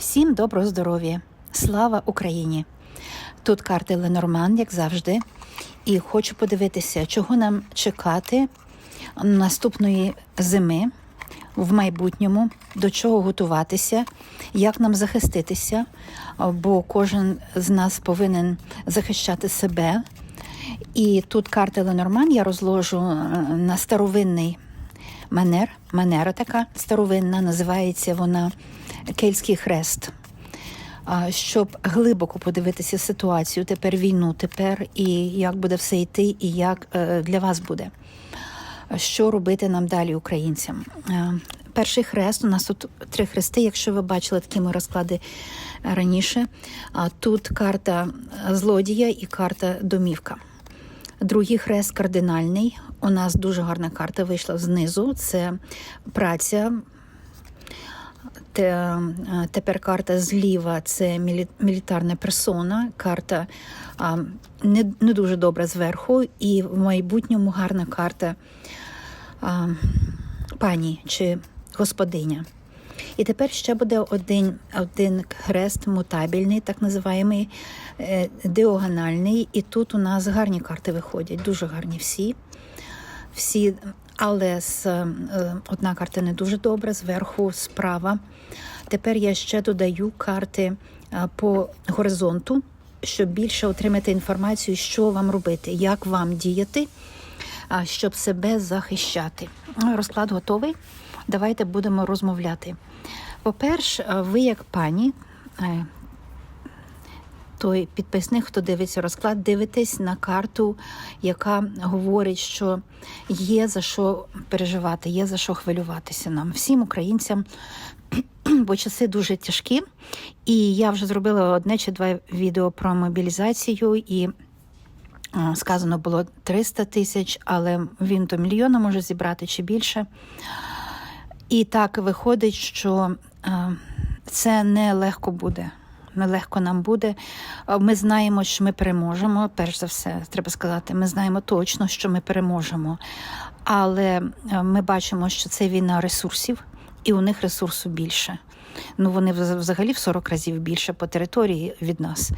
Всім доброго здоров'я! Слава Україні! Тут карти Ленорман, як завжди. І хочу подивитися, чого нам чекати наступної зими в майбутньому, до чого готуватися, як нам захиститися, бо кожен з нас повинен захищати себе. І тут карти Ленорман я розложу е, на старовинний манер. Манера така старовинна, називається вона Кельтський хрест. Щоб глибоко подивитися ситуацію, тепер війну, тепер і як буде все йти, і як е, для вас буде. Що робити нам далі, українцям? Е, Перший хрест у нас тут три хрести. Якщо ви бачили такі ми розклади раніше, тут карта злодія і карта домівка. Другий хрест кардинальний. У нас дуже гарна карта вийшла знизу. Це праця. Е, тепер карта зліва це мілітарна персона. Карта не, не дуже добра зверху, і в майбутньому гарна карта пані чи господиня. І тепер ще буде один один хрест мутабельний, так називаємий е, діагональний. І тут у нас гарні карти виходять, дуже гарні всі. всі але з, е, одна карта не дуже добра, зверху справа. Тепер я ще додаю карти е, по горизонту, щоб більше отримати інформацію, що вам робити, як вам діяти, щоб себе захищати. Розклад готовий. Давайте будемо розмовляти. По-перше, ви як пані, е, той підписник, хто дивиться розклад, дивитесь на карту, яка говорить, що є за що переживати, є за що хвилюватися нам, всім українцям, бо часи дуже тяжкі. І я вже зробила одне чи два відео про мобілізацію і. е, Сказано було 300 тисяч, але він до мільйона може зібрати чи більше. І так виходить, що е, це не легко буде. Нелегко нам буде. Е, Ми знаємо, що ми переможемо. Перш за все, треба сказати, ми знаємо точно, що ми переможемо. Але е, ми бачимо, що це війна ресурсів, і у них ресурсу більше. Ну, вони вз- взагалі в 40 разів більше по території від нас.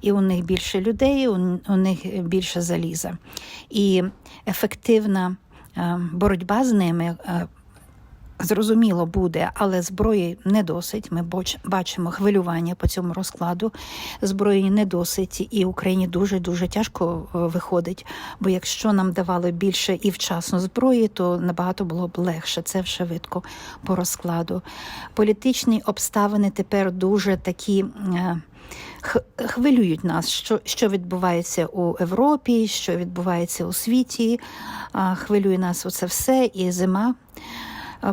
І у них більше людей, у, них більше заліза. І ефективна е, боротьба з ними. Зрозуміло буде, але зброї не досить. Ми бачимо хвилювання по цьому розкладу. Зброї не досить, і Україні дуже дуже тяжко е, виходить. Бо якщо нам давали більше і вчасно зброї, то набагато було б легше. Це вже видко по розкладу. Політичні обставини тепер дуже такі. е, Хвилюють нас, що, що відбувається у Європі, що відбувається у світі. Хвилює нас оце все, і зима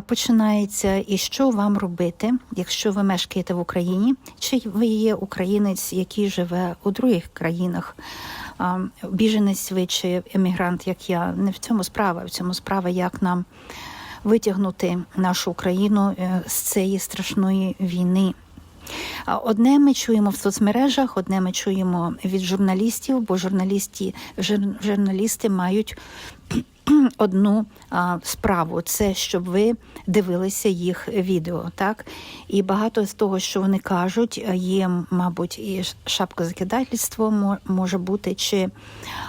починається. І що вам робити, якщо ви мешкаєте в Україні, чи ви є українець, який живе у других країнах? Біженець ви чи емігрант, як я, не в цьому справа. В цьому справа, як нам витягнути нашу Україну е, з цієї страшної війни. Одне ми чуємо в соцмережах, одне ми чуємо від журналістів, бо журналісти, жур- журналісти мають одну а, справу це щоб ви дивилися їх відео. Так і багато з того, що вони кажуть, є, мабуть, і шапкозакидательство мо- може бути, чи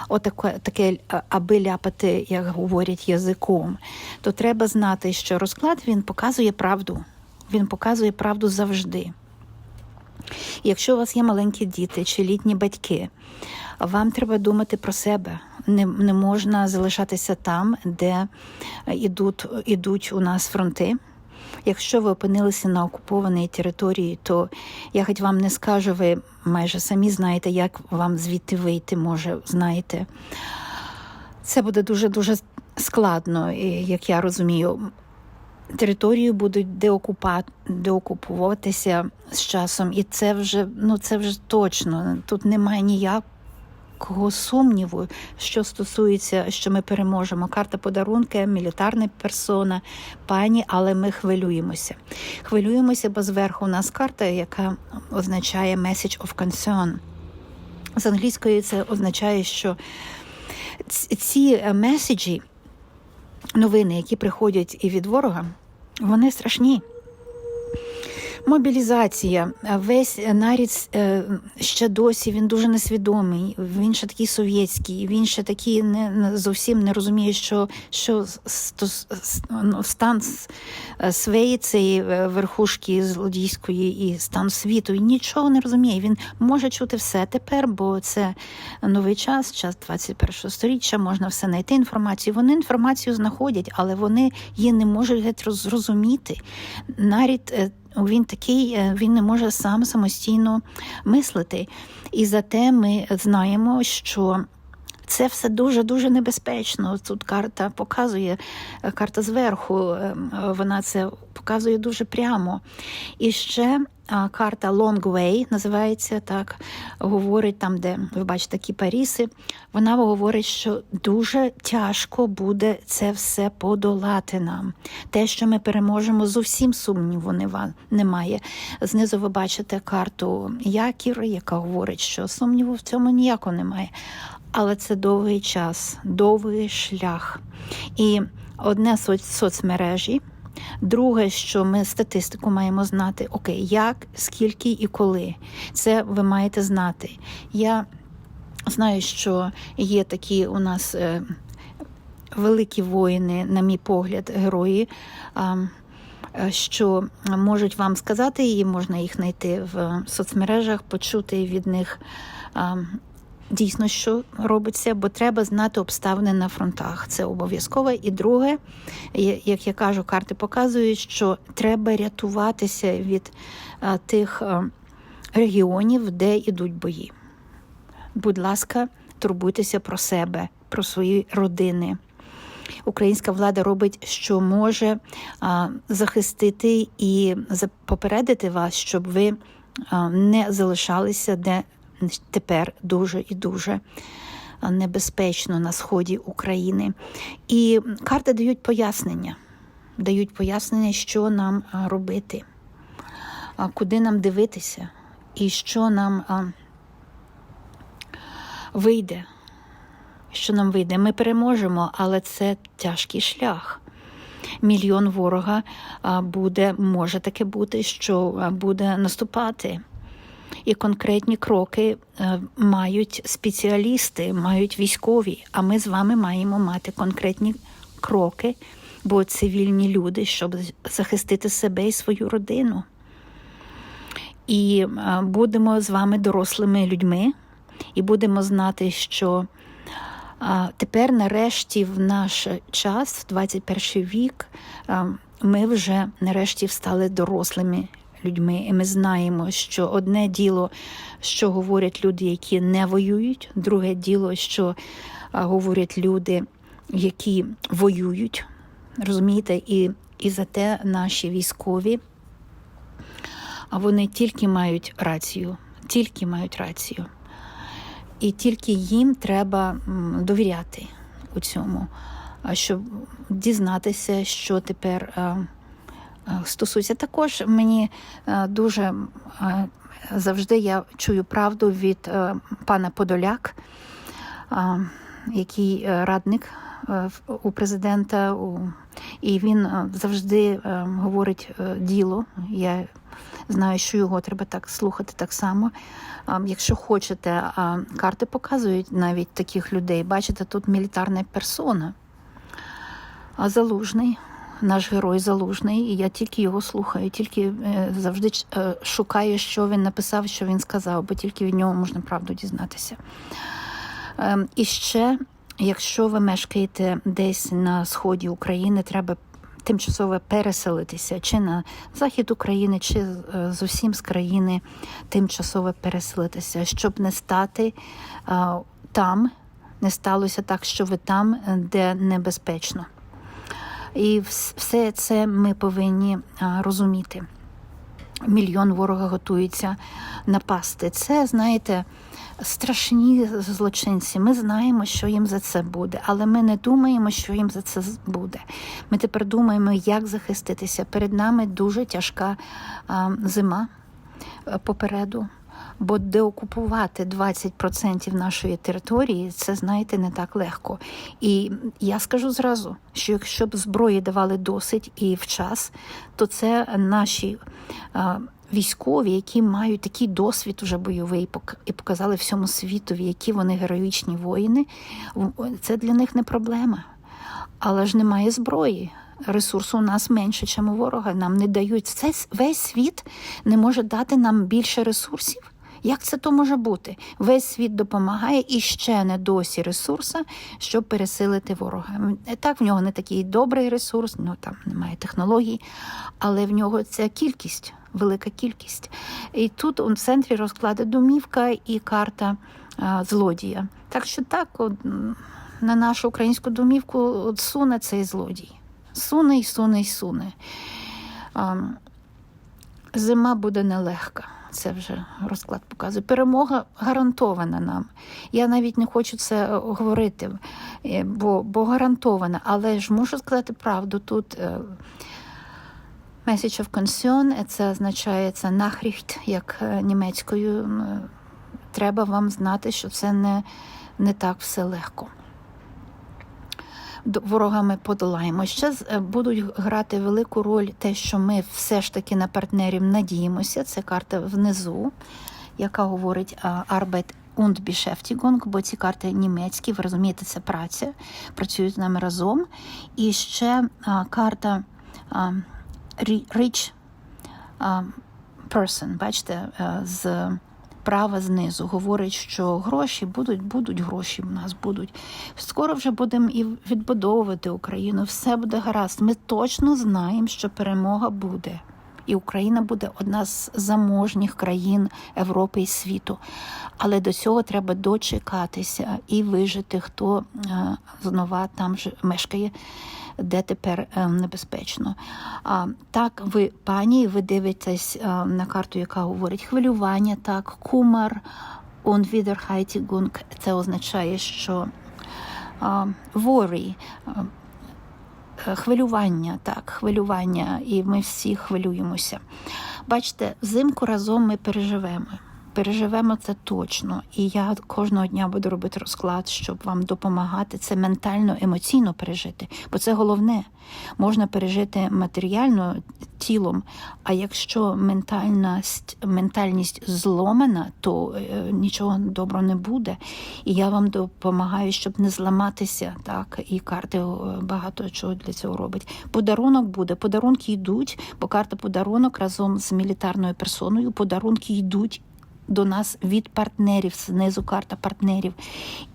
отаке таке, аби ляпати, як говорять, язиком. То треба знати, що розклад він показує правду. Він показує правду завжди. Якщо у вас є маленькі діти чи літні батьки, вам треба думати про себе. Не, не можна залишатися там, де ідуть, ідуть у нас фронти. Якщо ви опинилися на окупованій території, то я хоч вам не скажу, ви майже самі знаєте, як вам звідти вийти може, знаєте. Це буде дуже дуже складно, як я розумію. Територію будуть деокупа... деокупуватися з часом, і це вже ну це вже точно. Тут немає ніякого сумніву, що стосується, що ми переможемо. Карта подарунки, мілітарна персона, пані, але ми хвилюємося. Хвилюємося, бо зверху у нас карта, яка означає message of concern. З англійської це означає, що ці е, меседжі новини, які приходять і від ворога, вони страшні. Мобілізація. Весь нарід е, ще досі він дуже несвідомий. Він ще такий совєтський. Він ще такий не зовсім не розуміє, що, що ну, стан е, своєї цієї е, верхушки злодійської і стан світу. Він нічого не розуміє. Він може чути все тепер, бо це новий час, час 21 століття. Можна все знайти інформацію. Вони інформацію знаходять, але вони її не можуть геть роз- зрозуміти. Нарід він такий, е, він не може сам самостійно мислити. І зате ми знаємо, що це все дуже дуже небезпечно. Тут карта показує, е, карта зверху, е, вона це показує дуже прямо. І ще карта Long Way називається так, говорить там, де ви бачите такі паріси. Вона говорить, що дуже тяжко буде це все подолати нам. Те, що ми переможемо, зовсім сумніву немає. Знизу ви бачите карту Якір, яка говорить, що сумніву в цьому ніякого немає. Але це довгий час, довгий шлях. І одне соцмережі. Друге, що ми статистику маємо знати, окей, як, скільки і коли. Це ви маєте знати. Я знаю, що є такі у нас е, великі воїни, на мій погляд, герої. е, Що можуть вам сказати, і можна їх знайти в соцмережах, почути від них дійсно, що робиться, бо треба знати обставини на фронтах. Це обов'язково. І друге, як я кажу, карти показують, що треба рятуватися від тих регіонів, де йдуть бої. Будь ласка, турбуйтеся про себе, про свої родини. Українська влада робить, що може а, захистити і попередити вас, щоб ви а, не залишалися де тепер дуже і дуже небезпечно на сході України. І карти дають пояснення, дають пояснення, що нам робити, куди нам дивитися, і що нам вийде. Що нам вийде? Ми переможемо, але це тяжкий шлях. Мільйон ворога буде, може таке бути, що буде наступати. І конкретні кроки е, мають спеціалісти, мають військові. А ми з вами маємо мати конкретні кроки, бо цивільні люди, щоб захистити себе і свою родину. І е, будемо з вами дорослими людьми, і будемо знати, що тепер, нарешті, в наш час, в 21 вік, ми вже нарешті стали дорослими людьми. І ми знаємо, що одне діло, що говорять люди, які не воюють, друге діло, що говорять люди, які воюють. Розумієте, і, і за те наші військові, а вони тільки мають рацію, тільки мають рацію. І тільки їм треба довіряти у цьому, щоб дізнатися, що тепер стосується. Також мені дуже завжди я чую правду від пана Подоляк, який е, радник е, у президента, і він е, завжди е, говорить е, діло. Я знаю, що його треба так слухати так само. Якщо хочете, карти показують навіть таких людей. Бачите, тут мілітарна персона. Залужний, наш герой залужний, і я тільки його слухаю, тільки е, завжди е, шукаю, що він написав, що він сказав, бо тільки від нього можна правду дізнатися. Ем, І ще, якщо ви мешкаєте десь на сході України, треба тимчасово переселитися чи на захід України, чи е, зовсім з країни тимчасово переселитися, щоб не стати там, не сталося так, що ви там, де небезпечно. І все це ми повинні розуміти. Мільйон ворога готується напасти. Це, знаєте, страшні злочинці. Ми знаємо, що їм за це буде, але ми не думаємо, що їм за це буде. Ми тепер думаємо, як захиститися. Перед нами дуже тяжка зима е, попереду. Бо деокупувати 20% нашої території, це знаєте, не так легко. І я скажу зразу, що якщо б зброї давали досить і в час, то це наші військові, які мають такий досвід уже бойовий, і показали всьому світові, які вони героїчні воїни, це для них не проблема. Але ж немає зброї. Ресурсу у нас менше, ніж у ворога. Нам не дають. Це весь світ не може дати нам більше ресурсів. Як це то може бути? Весь світ допомагає і ще не досі ресурса, щоб пересилити ворога. Так, в нього не такий добрий ресурс, ну там немає технологій, але в нього це кількість, велика кількість. І тут у центрі розклади домівка і карта а, злодія. Так що так, от, на нашу українську домівку от суне цей злодій. Суне і суне і суне. А, Зима буде нелегка. Це вже розклад показує. Перемога гарантована нам. Я навіть не хочу це е, говорити, е, бо, бо гарантована. Але ж мушу сказати правду. Тут е, message of concern, це означає це нахріхт, як німецькою. Треба вам знати, що це не, не так все легко. До- Ворога ми подолаємо. Ще е, будуть грати велику роль те, що ми все ж таки на партнерів надіємося. Це карта внизу, яка говорить а, Arbeit und Beschäftigung, бо ці карти німецькі, ви розумієте, це праця, працюють з нами разом. І ще а, карта а, ri- Rich а, person, бачите, е, з права знизу говорить, що гроші будуть, будуть гроші в нас будуть. Скоро вже будемо і відбудовувати Україну. Все буде гаразд. Ми точно знаємо, що перемога буде. І Україна буде одна з заможніх країн Європи і світу. Але до цього треба дочекатися і вижити, хто е, знова там мешкає, де тепер е, небезпечно. Так, ви, пані, ви дивитесь е, на карту, яка говорить хвилювання, так, кумар, Unwiederheitigung. Це означає, що е, хвилювання, так, хвилювання, і ми всі хвилюємося. Бачите, взимку разом ми переживемо. Переживемо це точно, і я кожного дня буду робити розклад, щоб вам допомагати це ментально, емоційно пережити, бо це головне. Можна пережити матеріально тілом, а якщо ментальність, ментальність зломана, то е, нічого доброго не буде. І я вам допомагаю, щоб не зламатися. Так, і карти е, багато чого для цього робить. Подарунок буде, подарунки йдуть, бо карта подарунок разом з мілітарною персоною. Подарунки йдуть до нас від партнерів, знизу карта партнерів.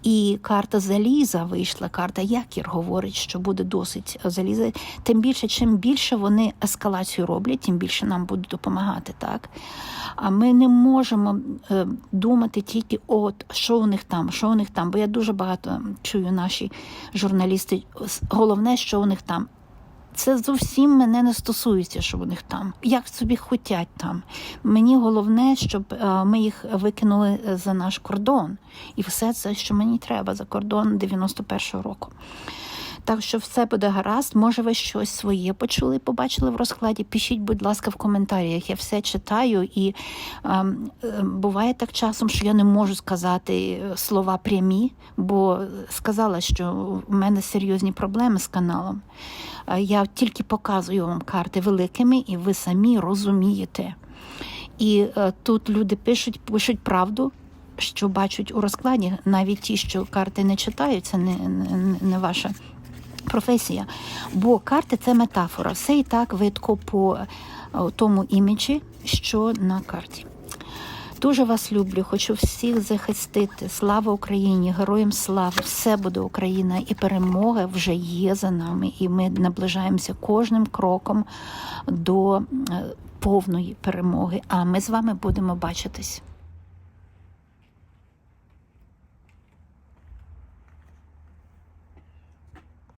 І карта заліза вийшла, карта якір говорить, що буде досить заліза. Тим більше, чим більше вони ескалацію роблять, тим більше нам будуть допомагати. Так? А ми не можемо е, думати тільки, от що у них там, що у них там. Бо я дуже багато чую наші журналісти. Головне, що у них там. Це зовсім мене не стосується, що вони там. Як собі хотять там. Мені головне, щоб е, ми їх викинули за наш кордон. І все це, що мені треба за кордон 91-го року. Так що все буде гаразд. Може, ви щось своє почули, побачили в розкладі. Пишіть, будь ласка, в коментарях. Я все читаю, і ем, е, буває так часом, що я не можу сказати слова прямі, бо сказала, що в мене серйозні проблеми з каналом. Е, Я тільки показую вам карти великими, і ви самі розумієте. І е, тут люди пишуть, пишуть правду. Що бачать у розкладі, навіть ті, що карти не читають, це не, не, не ваша професія. Бо карти це метафора. Все і так видко по е, тому іміджі, що на карті. Дуже вас люблю, хочу всіх захистити. Слава Україні, героям слави! Все буде Україна, і перемога вже є за нами. І ми наближаємося кожним кроком до е, повної перемоги. А ми з вами будемо бачитись.